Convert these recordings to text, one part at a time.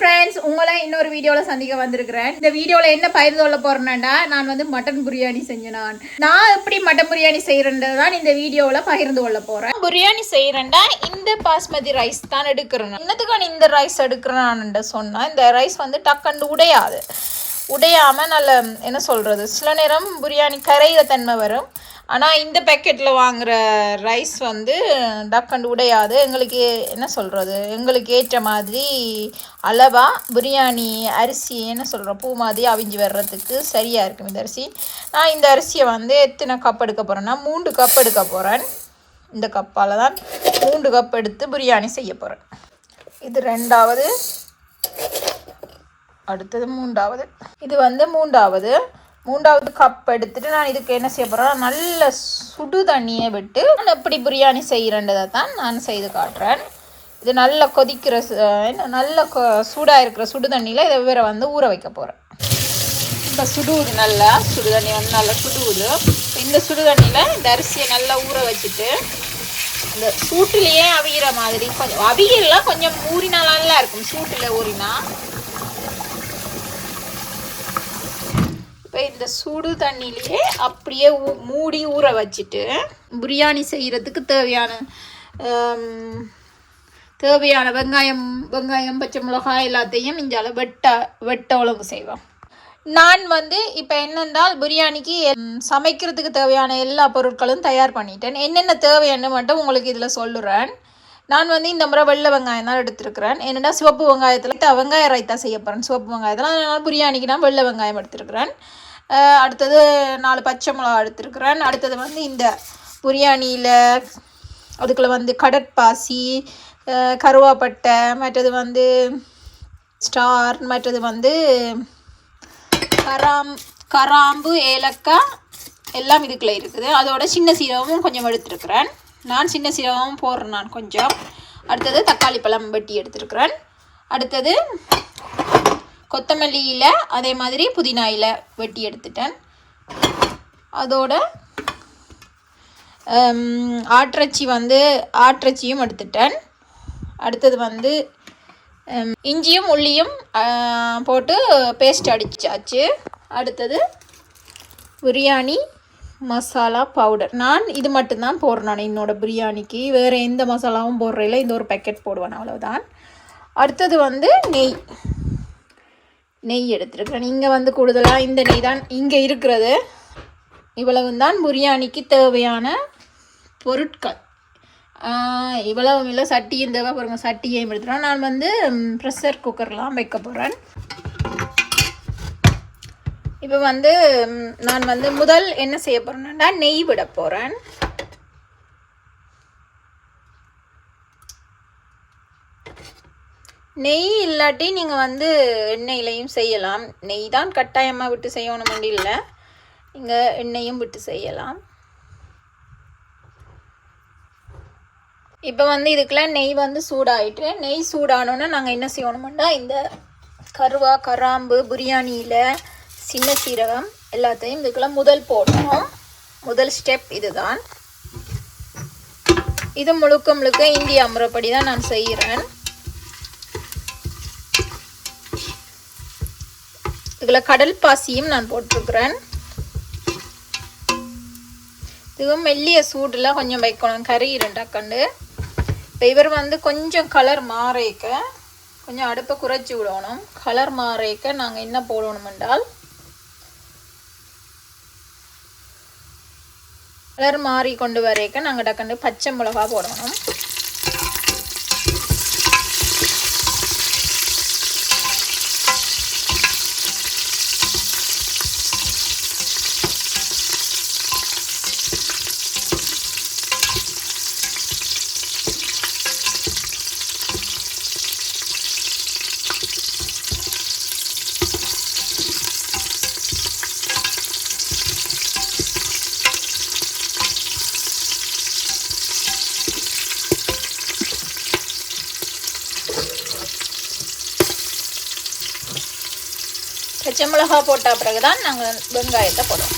Friends உங்களை இன்னொரு வீடியோவில் சந்திக்க வந்திருக்கிறேன். இந்த வீடியோவில் என்ன பயிர் சொல்ல போகிறேன்னா நான் வந்து மட்டன் பிரியாணி செஞ்சேன் நான். நான் எப்படி மட்டன் பிரியாணி செய்கிறேன்றது தான் இந்த வீடியோவில் பகிர்ந்து கொள்ள போகிறேன் பிரியாணி செய்கிறேன்டா இந்த பாஸ்மதி ரைஸ் தான் எடுக்கிறேன். என்னத்துக்கான இந்த ரைஸ் எடுக்கிறேன்னு சொன்னால் இந்த ரைஸ் வந்து டக்குன்னு உடையாது. உடையாம நல்ல என்ன சொல்கிறது சில நேரம் பிரியாணி கரையிற தன்மை வரும். ஆனால் இந்த பேக்கெட்டில் வாங்குகிற ரைஸ் வந்து டக்கண்டு உடையாது. எங்களுக்கு என்ன சொல்கிறது எங்களுக்கு ஏற்ற மாதிரி அளவாக பிரியாணி அரிசி என்ன சொல்கிறோம் பூ மாதிரி அவிஞ்சு வர்றதுக்கு சரியாக இருக்கும் இந்த அரிசி. நான் இந்த அரிசியை வந்து எத்தனை கப் எடுக்க போகிறேன்னா மூன்று கப் எடுக்க போகிறேன் இந்த கப்பால் தான் மூன்று கப் எடுத்து பிரியாணி செய்ய போகிறேன் இது ரெண்டாவது. அடுத்தது மூன்றாவது. இது வந்து மூன்றாவது. மூன்றாவது கப் எடுத்துட்டு நான் இதுக்கு என்ன செய்ய போகிறேன் நல்ல சுடு தண்ணியை விட்டு நான் எப்படி பிரியாணி செய்கிறேன்றதை தான் நான் செய்து காட்டுறேன். இது நல்ல கொதிக்கிற சு- என்ன நல்ல கொ சூடாக இருக்கிற சுடு தண்ணியில் இதை வேற வந்து ஊற வைக்க போகிறேன் இப்போ சுடுவுது நல்லா சுடு தண்ணி வந்து நல்லா சுடுவுது இந்த சுடு தண்ணியில் இந்த அரிசியை நல்லா ஊற வச்சுட்டு இந்த சூட்டிலேயே அவிகிற மாதிரி கொஞ்சம் அவியெல்லாம் கொஞ்சம் ஊறினா நல்லா இருக்கும் சூட்டில் ஊறினா. இப்போ இந்த சுடு தண்ணியிலே அப்படியே ஊ- மூடி ஊற வச்சுட்டு பிரியாணி செய்கிறதுக்கு தேவையான தேவையான வெங்காயம் வெங்காயம் பச்சை மிளகாய் எல்லாத்தையும் இஞ்சால வெட்ட வெட்ட ஒழுங்கு செய்வோம். நான் வந்து இப்போ என்னென்றால் பிரியாணிக்கு சமைக்கிறதுக்கு தேவையான எல்லா பொருட்களும் தயார் பண்ணிட்டேன். என்னென்ன தேவைன்னு மட்டும் உங்களுக்கு இதில் சொல்லுறேன். நான் வந்து இந்த முறை வெள்ளை வெங்காயம் தான் எடுத்திருக்கிறேன். என்னென்னா சிவப்பு வெங்காயத்தில் வெங்காய ரைத்தா செய்ய போகிறேன் சிவப்பு வெங்காயத்தில் அதனால் பிரியாணிக்கு நான் வெள்ளை வெங்காயம் எடுத்திருக்கிறேன். அடுத்தது நாலு பச்சை மிளகா எடுத்துருக்குறேன். அடுத்தது வந்து இந்த பிரியாணியில் அதுக்குள்ள வந்து கடற்பாசி கருவாப்பட்டை மற்றது வந்து ஸ்டார் மற்றது வந்து கராம் கராம்பு ஏலக்காய் எல்லாம் இதுக்குள்ளே இருக்குது. அதோட சின்ன சீரகமும் கொஞ்சம் எடுத்துருக்குறேன். நான் சின்ன சீரகமும் போடுறேன் நான் கொஞ்சம். அடுத்தது தக்காளி பழம் வெட்டி எடுத்துருக்குறேன். அடுத்தது கொத்தமல்லி இலை அதே மாதிரி புதினா இலை வெட்டி எடுத்துட்டேன். அதோட ஹம், வந்து ஆட்டிறைச்சியும் எடுத்துட்டேன். அடுத்தது வந்து இஞ்சியும் உள்ளியும் போட்டு பேஸ்ட் அடிச்சாச்சு. அடுத்தது பிரியாணி மசாலா பவுடர் நான் இது மட்டும்தான் போடுறேன் நான் என்னோடய பிரியாணிக்கு. வேறு எந்த மசாலாவும் போடுறதில்ல இந்த ஒரு பேக்கெட் போடுவேன் அவ்வளோதான் அடுத்தது வந்து நெய். நெய் எடுத்துருக்கிறேன். இங்கே வந்து கூடுதலாக இந்த நெய் தான் இங்கே இருக்கிறது. இவ்வளவு தான் பிரியாணிக்கு தேவையான பொருட்கள். இவ்வளவு இல்லை சட்டியும் தேவை. பாருங்க சட்டியையும் எடுத்துகிறோம் நான் வந்து ப்ரெஷர் குக்கர்லாம் வைக்க போகிறேன் இப்போ வந்து நான் வந்து முதல் என்ன செய்ய போகிறேன்னா நெய் விட போகிறேன் நெய் இல்லாட்டி நீங்கள் வந்து எண்ணெயிலையும் செய்யலாம். நெய் தான் கட்டாயமாக விட்டு செய்யணும் இல்லை. நீங்கள் எண்ணெயும் விட்டு செய்யலாம். இப்போ வந்து இதுக்கெல்லாம் நெய் வந்து சூடாயிட்டு நெய் சூடானோன்னா நாங்கள் என்ன செய்யணும்னா இந்த கருவா கராம்பு பிரியாணியில் சின்ன சீரகம் எல்லாத்தையும் இதுக்கெல்லாம் முதல் போடணும். முதல் ஸ்டெப் இதுதான். இது முழுக்க முழுக்க இந்திய அமுறைப்படி தான் நான் செய்கிறேன் இதில் கடல் பாசியும் நான் போட்டிருக்கிறேன். இதுவும் மெல்லிய சூடில் கொஞ்சம் வைக்கணும். கறி இரண்டாக்கண்டு இப்போ இவர் வந்து கொஞ்சம் கலர் மாறேக்க கொஞ்சம் அடுப்பை குறைச்சி விடணும். கலர் மாறேக்க நாங்கள் என்ன போடணும் என்றால் கலர் மாறி கொண்டு வரைக்க நாங்கள் டக்கண்டு பச்சை மிளகா போடணும். பச்சை மிளகா போட்ட பிறகு தான் நாங்கள் வெங்காயத்தை போடுவோம்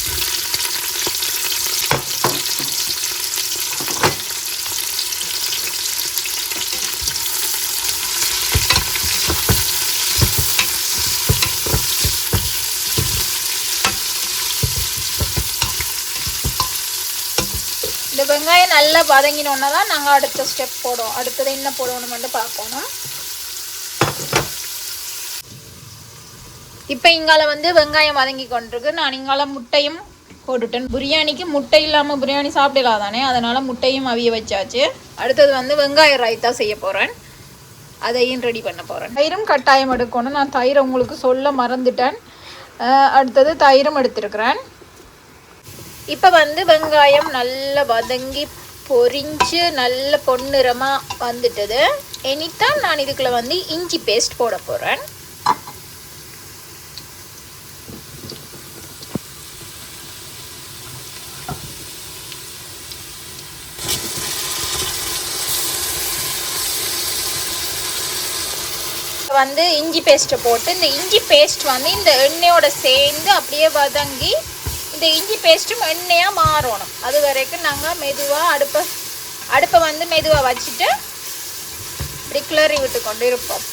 இந்த வெங்காயம் நல்லா வதங்கினோன்னா தான் நாங்கள் அடுத்த ஸ்டெப் போடுவோம் அடுத்தது என்ன போடணும்னு பார்க்கணும் இப்போ இங்கால வந்து வெங்காயம் வதங்கி கொண்டிருக்கு. நான் இங்கால முட்டையும் போட்டுட்டேன். பிரியாணிக்கு முட்டை இல்லாமல் பிரியாணி சாப்பிடலாம் தானே அதனால் முட்டையும் அவிய வச்சாச்சு. அடுத்தது வந்து வெங்காய ராய்த்தா செய்ய போகிறேன் அதையும் ரெடி பண்ண போகிறேன் தயிரும் கட்டாயம் எடுக்கணும். நான் தயிரை உங்களுக்கு சொல்ல மறந்துட்டேன். அடுத்தது தயிரும் எடுத்திருக்கிறேன். இப்போ வந்து வெங்காயம் நல்லா வதங்கி பொரிஞ்சு நல்ல பொன்னிறமாக வந்துட்டது. இனித்தான் நான் இதுக்குள்ள வந்து இஞ்சி பேஸ்ட் போட போகிறேன் வந்து இஞ்சி பேஸ்ட்டை போட்டு இந்த இஞ்சி பேஸ்ட் வந்து இந்த எண்ணெயோட சேர்ந்து அப்படியே வதங்கி இந்த இஞ்சி பேஸ்ட்டும் எண்ணெயாக மாறணும். அது வரைக்கும் நாங்கள் மெதுவாக அடுப்பை அடுப்பை வந்து மெதுவாக வச்சுட்டு இப்படி கிளறி விட்டு கொண்டு இருப்போம்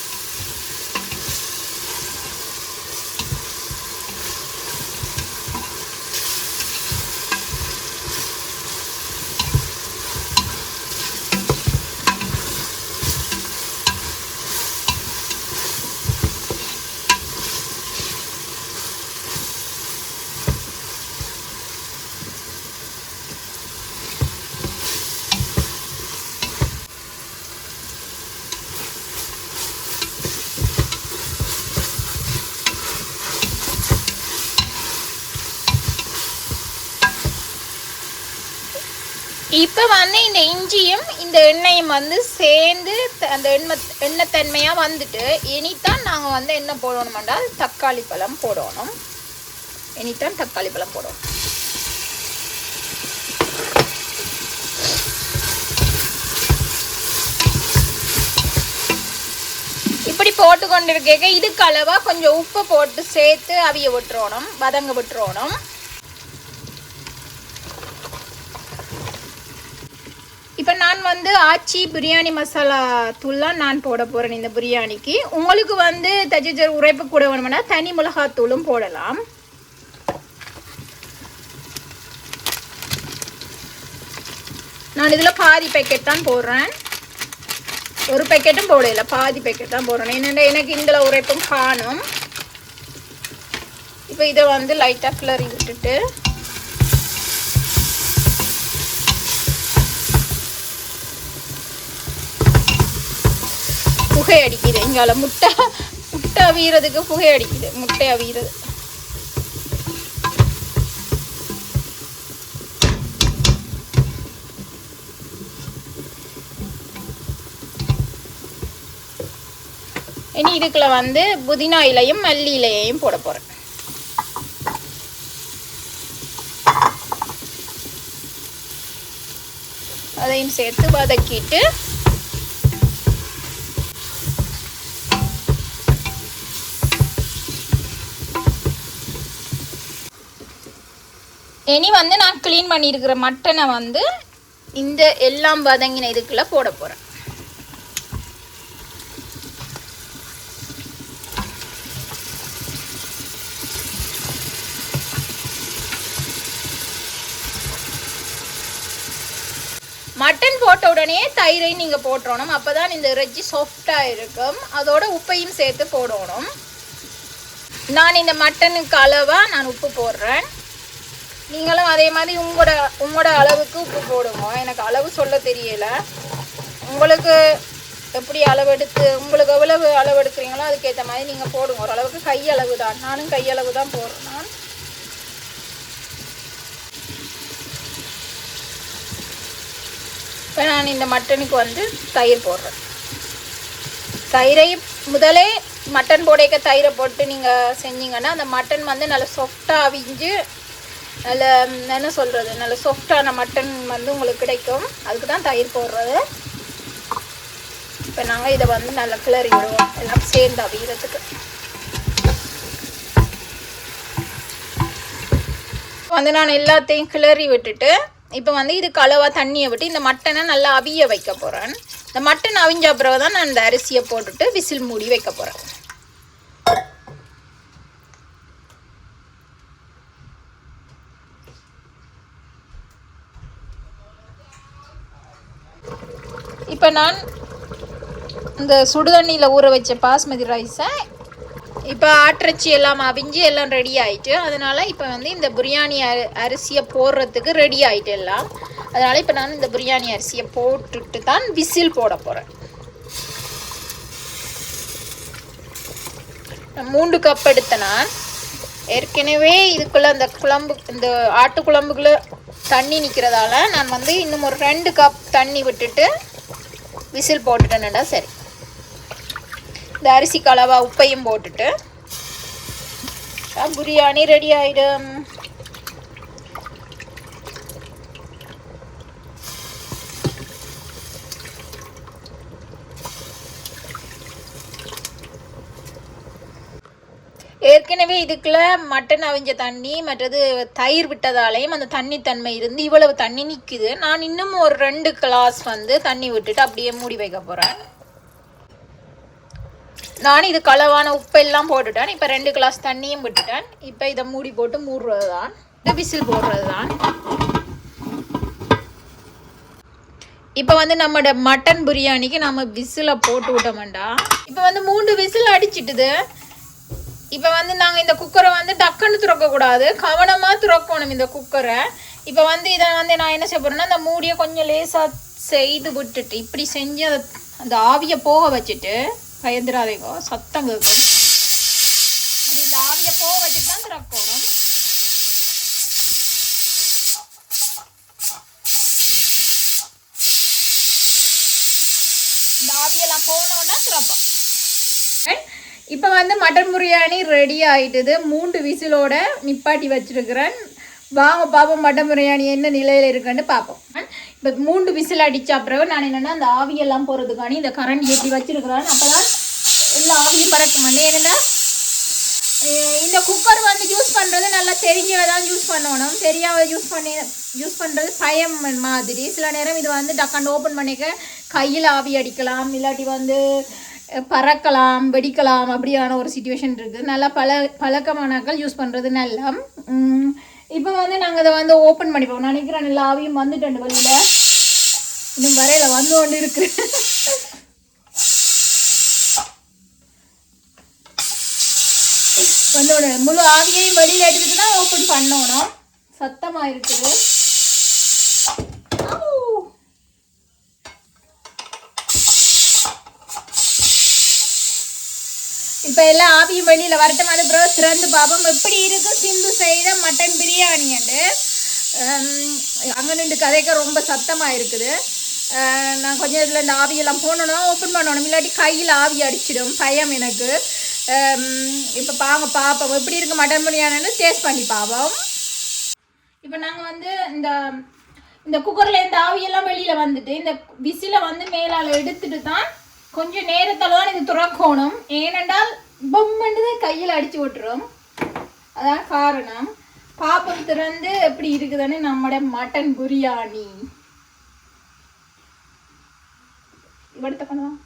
இப்போ வந்து இந்த இஞ்சியும் இந்த எண்ணெயும் வந்து சேர்ந்து த- அந்த எண்ணெய் எண்ணெய்த்தன்மையாக வந்துட்டு இனித்தான் நாங்கள் வந்து என்ன போடணுமெண்டா தக்காளி பழம் போடணும். இனித்தான் தக்காளி பழம் போடணும். இப்படி போட்டு கொண்டிருக்க இதுக்கு அளவாக கொஞ்சம் உப்பு போட்டு சேர்த்து அவிய விட்டுறணும் வதங்க விட்டுறணும். இப்போ நான் வந்து ஆச்சி பிரியாணி மசாலா தூள்லாம் நான் போட போகிறேன் இந்த பிரியாணிக்கு. உங்களுக்கு வந்து தஜிஜர் உரைப்பு கூட வேணும்னா தனி மிளகாத்தூளும் போடலாம். நான் இதில் பாதி பேக்கெட் தான் போடுறேன். ஒரு பேக்கெட்டும் போடல பாதி பேக்கெட் தான் போடுறேன். என்னென்ன எனக்கு இந்த உரைப்பும் காணும். இப்போ இதை வந்து லைட்டாக கிளறி விட்டுட்டு புகை அடிக்குது இங்கால முட்டை முட்டை அவியறதுக்கு புகை அடிக்குது முட்டை அவியறது. இனி இதுக்குள்ள வந்து புதினா இலையும் மல்லி இலையையும் போட போறேன். அதையும் சேர்த்து வதக்கிட்டு இனி வந்து நான் க்ளீன் பண்ணியிருக்கிற மட்டனை வந்து இந்த எல்லாம் வதங்கின இதுக்குள்ளே போட போகிறேன் மட்டன் போட்ட உடனே தயிரை நீங்கள் போட்டுறணும். அப்போ தான் இந்த இறைச்சி சாஃப்டாக இருக்கும். அதோட உப்பையும் சேர்த்து போடணும். நான் இந்த மட்டனுக்கு அளவாக நான் உப்பு போடுறேன். நீங்களும் அதே மாதிரி உங்களோட உங்களோட அளவுக்கு உப்பு போடுங்க. எனக்கு அளவு சொல்ல தெரியல. உங்களுக்கு எப்படி அளவு எடுத்து உங்களுக்கு எவ்வளவு அளவு எடுக்கிறீங்களோ அதுக்கேற்ற மாதிரி நீங்கள் போடுங்க. ஓரளவுக்கு கையளவு தான் நானும் கையளவு தான் போடுறேன். நான் இப்போ நான் இந்த மட்டனுக்கு வந்து தயிர் போடுறேன். தயிரை முதலே மட்டன் போடைக்க தயிரை போட்டு நீங்கள் செஞ்சீங்கன்னா அந்த மட்டன் வந்து நல்லா சொஃப்டாக அவிஞ்சு நல்ல என்ன சொல்கிறது நல்ல சாஃப்டான மட்டன் வந்து உங்களுக்கு கிடைக்கும். அதுக்கு தான் தயிர் போடுறது. இப்போ நாங்கள் இதை வந்து நல்லா கிளறி விடுவோம் எல்லாம் சேர்ந்து அவியறதுக்கு. வந்து நான் எல்லாத்தையும் கிளறி விட்டுட்டு இப்போ வந்து இது கலவாக தண்ணியை விட்டு இந்த மட்டனை நல்லா அவிய வைக்க போகிறேன் இந்த மட்டன் அவிஞ்ச அப்புறம் தான் நான் இந்த அரிசியை போட்டுட்டு விசில் மூடி வைக்க போகிறேன் இப்போ நான் இந்த சுடுதண்ணியில் ஊற வச்ச பாஸ்மதி ரைஸை இப்போ ஆட்டிறச்சி எல்லாம் அவிஞ்சு எல்லாம் ரெடி ஆகிட்டு அதனால் இப்போ வந்து இந்த பிரியாணி அரி அரிசியை போடுறதுக்கு ரெடி ஆகிட்டு எல்லாம். அதனால் இப்போ நான் இந்த பிரியாணி அரிசியை போட்டுட்டு தான் விசில் போட போகிறேன் மூன்று கப் எடுத்தேன் நான். ஏற்கனவே இதுக்குள்ளே அந்த குழம்பு இந்த ஆட்டு குழம்புக்குள்ள தண்ணி நிற்கிறதால நான் வந்து இன்னும் ஒரு ரெண்டு கப் தண்ணி விட்டுட்டு விசில் போட்டுட்டேன்டா சரி. இந்த அரிசி கலவா உப்பையும் போட்டுட்டு பிரியாணி ரெடி ஆயிடும். ஏற்கனவே இதுக்குள்ள மட்டன் அவிஞ்ச தண்ணி மற்றது தயிர் விட்டதாலையும் அந்த தண்ணி தன்மை இருந்து இவ்வளவு தண்ணி நிற்குது நான் இன்னும் ஒரு ரெண்டு கிளாஸ் வந்து தண்ணி விட்டுட்டு அப்படியே மூடி வைக்க போகிறேன் நான் இது களவான உப்பெல்லாம் போட்டுட்டேன். இப்போ ரெண்டு கிளாஸ் தண்ணியும் விட்டுட்டேன். இப்போ இதை மூடி போட்டு மூடுறது தான் விசில் போடுறது தான் இப்போ வந்து நம்மளோட மட்டன் பிரியாணிக்கு நம்ம விசிலை போட்டு விட்டோம்டா இப்போ வந்து மூன்று விசில் அடிச்சிட்டுது. இப்போ வந்து நாங்கள் இந்த குக்கரை வந்து டக்குன்னு துறக்கக்கூடாது. கவனமாக துறக்கணும் இந்த குக்கரை. இப்போ வந்து இதை வந்து நான் என்ன செய்ய போகிறேன்னா அந்த மூடியை கொஞ்சம் லேசாக செய்து விட்டுட்டு இப்படி செஞ்சு அதை அந்த ஆவியை போக வச்சுட்டு பயந்துடாதீங்க சத்தம் கேட்கும் இப்படி இந்த ஆவியை போக வச்சுட்டு தான் திறக்கணும் இந்த ஆவியெல்லாம் போனோன்னா திறப்போம் இப்போ வந்து மட்டன் பிரியாணி ரெடி ஆகிட்டுது மூன்று விசிலோட நிப்பாட்டி வச்சுருக்கிறேன். வாங்க பார்ப்போம் மட்டன் பிரியாணி என்ன நிலையில் இருக்குன்னு பார்ப்போம் இப்போ மூன்று விசில் அடித்த பிறகு நான் என்னென்னா அந்த ஆவியெல்லாம் போகிறதுக்கானி இந்த கரண்ட் ஏற்றி வச்சுருக்கிறேன். அப்போ தான் எல்லா ஆவியும் பறக்கும் ஏன்னா இந்த குக்கர் வந்து யூஸ் பண்ணுறது நல்லா தெரிஞ்சவை தான் யூஸ் பண்ணணும். தெரியாம யூஸ் பண்ணி யூஸ் பண்ணுறது பயம் மாதிரி. சில நேரம் இது வந்து டக்காண்டு ஓப்பன் பண்ணிக்க கையில் ஆவி அடிக்கலாம். இல்லாட்டி வந்து பறக்கலாம் வெடிக்கலாம் அப்படியான ஒரு சுச்சுவேஷன் இருக்குது. நல்லா பல பழக்கமானாக்கள் யூஸ் பண்ணுறது நல்லா இப்போ வந்து நாங்கள் இதை வந்து ஓப்பன் பண்ணிப்போம். நினைக்கிறேன் எல்லா ஆவியும் வந்துட்டேன் வெளியில் இன்னும் வரையில வந்து கொண்டு இருக்கு. வந்து முழு ஆவியையும் வெளியில் எடுத்துட்டு தான் ஓப்பன் பண்ணணும். சத்தமாக இருக்குது ஆவூ. இப்போ எல்லாம் ஆவியும் வெளியில் வரட்டும். அது ப்ரோ சிறந்து பார்ப்போம் எப்படி இருக்கு? சிந்து செய்த மட்டன் பிரியாணி அங்கே நின்று கதைக்க ரொம்ப சத்தமாக இருக்குது. நான் கொஞ்சம் இதில் இந்த ஆவியெல்லாம் போனோன்னா ஓப்பன் பண்ணணும். இல்லாட்டி கையில் ஆவி அடிச்சிடும். பயம் எனக்கு. இப்போ பாங்க பார்ப்போம் எப்படி இருக்கு மட்டன் பிரியாணின்னு டேஸ்ட் பண்ணி பார்ப்போம் இப்போ நாங்கள் வந்து இந்த இந்த குக்கரில் இந்த ஆவியெல்லாம் வெளியில் வந்துட்டு இந்த விசிலை வந்து மேலால் எடுத்துட்டு தான் கொஞ்சம் நேரத்தில் தான் இது துறக்கணும். ஏனென்றால் பொம்மண்டு கையில் அடித்து விட்டுரும். அதான் காரணம். பாப்பம் திறந்து எப்படி இருக்குதுன்னு நம்மட மட்டன் பிரியாணி. இவடுத்த பண்ணுவோம்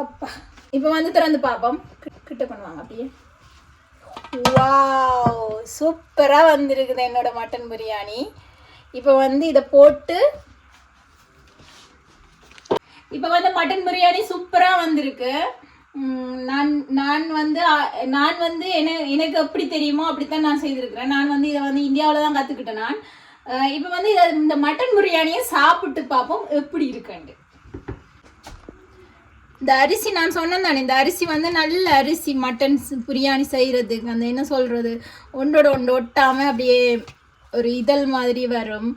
அப்பா. இப்போ வந்து திறந்து பார்ப்போம் கிட்ட பண்ணுவாங்க அப்படியே. வாவ். சூப்பராக வந்திருக்குது என்னோட மட்டன் பிரியாணி. இப்போ வந்து இதை போட்டு இப்போ வந்து மட்டன் பிரியாணி சூப்பராக வந்திருக்கு. நான் நான் வந்து நான் வந்து என்ன எனக்கு எப்படி தெரியுமோ அப்படித்தான் நான் செய்திருக்கிறேன். நான் வந்து இதை வந்து இந்தியாவில் தான் கற்றுக்கிட்டேன் நான். இப்போ வந்து இதை இந்த மட்டன் பிரியாணியை சாப்பிட்டு பார்ப்போம். எப்படி இருக்குன்ட்டு. இந்த அரிசி நான் சொன்னேன் தானே இந்த அரிசி வந்து நல்ல அரிசி மட்டன் பிரியாணி செய்கிறதுக்கு அந்த என்ன சொல்கிறது ஒன்றோட ஒன்று ஒட்டாமல் அப்படியே ஒரு இதழ் மாதிரி வரும்.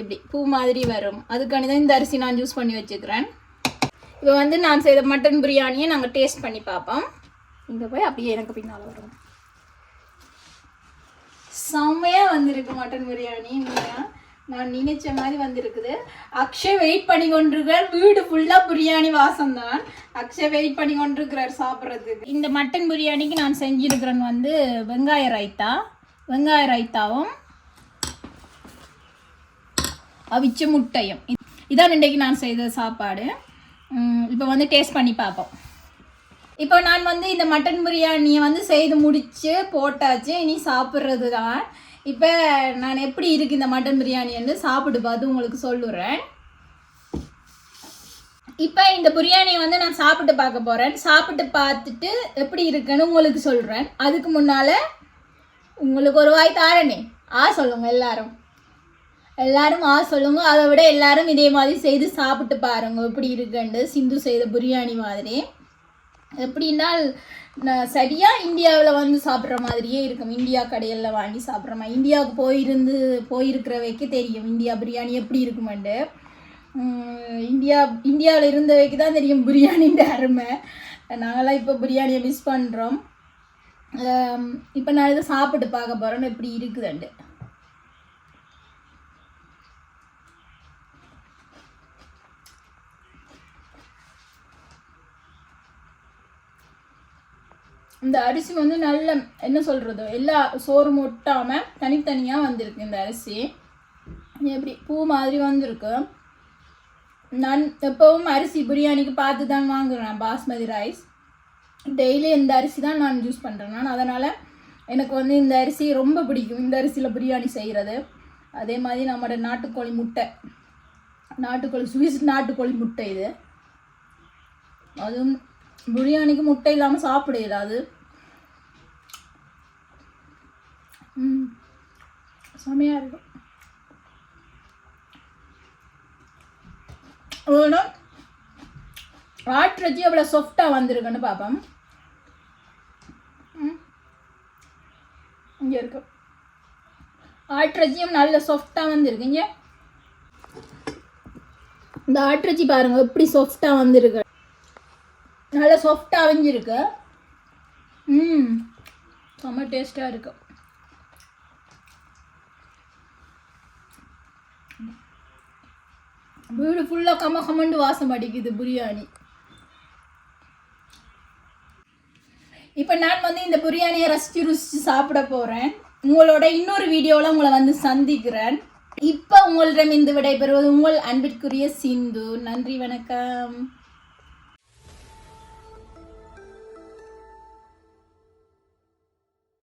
எப்படி? பூ மாதிரி வரும். அதுக்காண்டி தான் இந்த அரிசி நான் ஜூஸ் பண்ணி வச்சுக்கிறேன். இப்போ வந்து நான் செய்த மட்டன் பிரியாணியை நாங்கள் டேஸ்ட் பண்ணி பார்ப்போம். இங்கே போய் அப்படியே எனக்கு பின்னால் வரும். செம்மையாக வந்திருக்கு மட்டன் பிரியாணி. நான் நினைச்ச மாதிரி வந்திருக்குது. அக்ஷய் வெயிட் பண்ணி கொண்டிருக்கிறார். வீடு ஃபுல்லாக பிரியாணி வாசம் தான். அக்ஷய் வெயிட் பண்ணி கொண்டிருக்கிறார் சாப்பிட்றதுக்கு. இந்த மட்டன் பிரியாணிக்கு நான் செஞ்சிருக்கிறேன் வந்து வெங்காய ரைத்தா. வெங்காய ரைத்தாவும் அவிச்ச முட்டையும் இதான் இன்றைக்கு நான் செய்த சாப்பாடு. இப்போ வந்து டேஸ்ட் பண்ணி பார்ப்போம். இப்போ நான் வந்து இந்த மட்டன் பிரியாணியை வந்து செய்து முடித்து போட்டாச்சு. இனி சாப்பிட்றது தான் இப்போ நான் எப்படி இருக்கு இந்த மட்டன் பிரியாணின்னு சாப்பிட்டு பார்த்து உங்களுக்கு சொல்லுறேன். இப்போ இந்த பிரியாணியை வந்து நான் சாப்பிட்டு பார்க்க போகிறேன் சாப்பிட்டு பார்த்துட்டு எப்படி இருக்குன்னு உங்களுக்கு சொல்கிறேன் அதுக்கு முன்னால் உங்களுக்கு ஒரு வாய் தாரணே ஆ சொல்லுங்கள் எல்லாரும். எல்லாரும் ஆ சொல்லுங்க. அதை விட எல்லாரும் இதே மாதிரி செய்து சாப்பிட்டு பாருங்க. எப்படி இருக்குண்டு சிந்து செய்த பிரியாணி மாதிரி. எப்படின்னா நான் சரியாக இந்தியாவில் வந்து சாப்பிட்ற மாதிரியே இருக்கும். இந்தியா கடையில் வாங்கி சாப்பிட்ற மாதிரி. இந்தியாவுக்கு போயிருந்து போயிருக்கிறவைக்கு தெரியும். இந்தியா பிரியாணி எப்படி இருக்குமெண்டு இந்தியா இந்தியாவில் இருந்தவைக்கு தான் தெரியும் பிரியாணின்ற அருமை. நாங்களாம் இப்போ பிரியாணியை மிஸ் பண்ணுறோம் இப்போ நான் இதை சாப்பிட்டு பார்க்க போகிறேன் எப்படி இருக்குதுண்டு இந்த அரிசி வந்து நல்ல என்ன சொல்கிறது எல்லா சோறு ஒட்டாமல் தனித்தனியாக வந்திருக்கு இந்த அரிசி. எப்படி பூ மாதிரி வந்திருக்கு. நான் எப்பவும் அரிசி பிரியாணிக்கு பார்த்து தான் வாங்குறேன் பாஸ்மதி ரைஸ். டெய்லி இந்த அரிசி தான் நான் யூஸ் பண்ணுறேன் நான் அதனால் எனக்கு வந்து இந்த அரிசி ரொம்ப பிடிக்கும் இந்த அரிசியில் பிரியாணி செய்கிறது அதே மாதிரி நம்மளோட நாட்டுக்கோழி முட்டை. நாட்டுக்கோழி சுவிஸ் நாட்டுக்கோழி முட்டை இது. அதுவும் பிரியாணிக்கு முட்டை இல்லாமல் சாப்பிட இயலாது செமையாக இருக்கும். ஒன்று ஆட்டுறச்சி எவ்வளோ சாஃப்டாக வந்திருக்குன்னு பார்ப்போம் இங்கே இருக்கு. ஆட்டுறச்சியும் நல்ல சாஃப்டாக வந்திருக்கு. இங்கே இந்த ஆட்டுறச்சி பாருங்க எப்படி சாஃப்டாக வந்திருக்கு. நல்லா சாஃப்டாக அவிஞ்சிருக்கு. ம் செம்ம டேஸ்ட்டாக இருக்கு. வீடு ஃபுல்லாக கம கமண்டு வாசம் அடிக்குது பிரியாணி. இப்போ நான் வந்து இந்த பிரியாணியை ரசித்து ருசித்து சாப்பிட போகிறேன் உங்களோட இன்னொரு வீடியோவில் உங்களை வந்து சந்திக்கிறேன். இப்போ உங்களிடம் இந்த விடைபெறுவது உங்கள் அன்பிற்குரிய சிந்து. நன்றி வணக்கம்.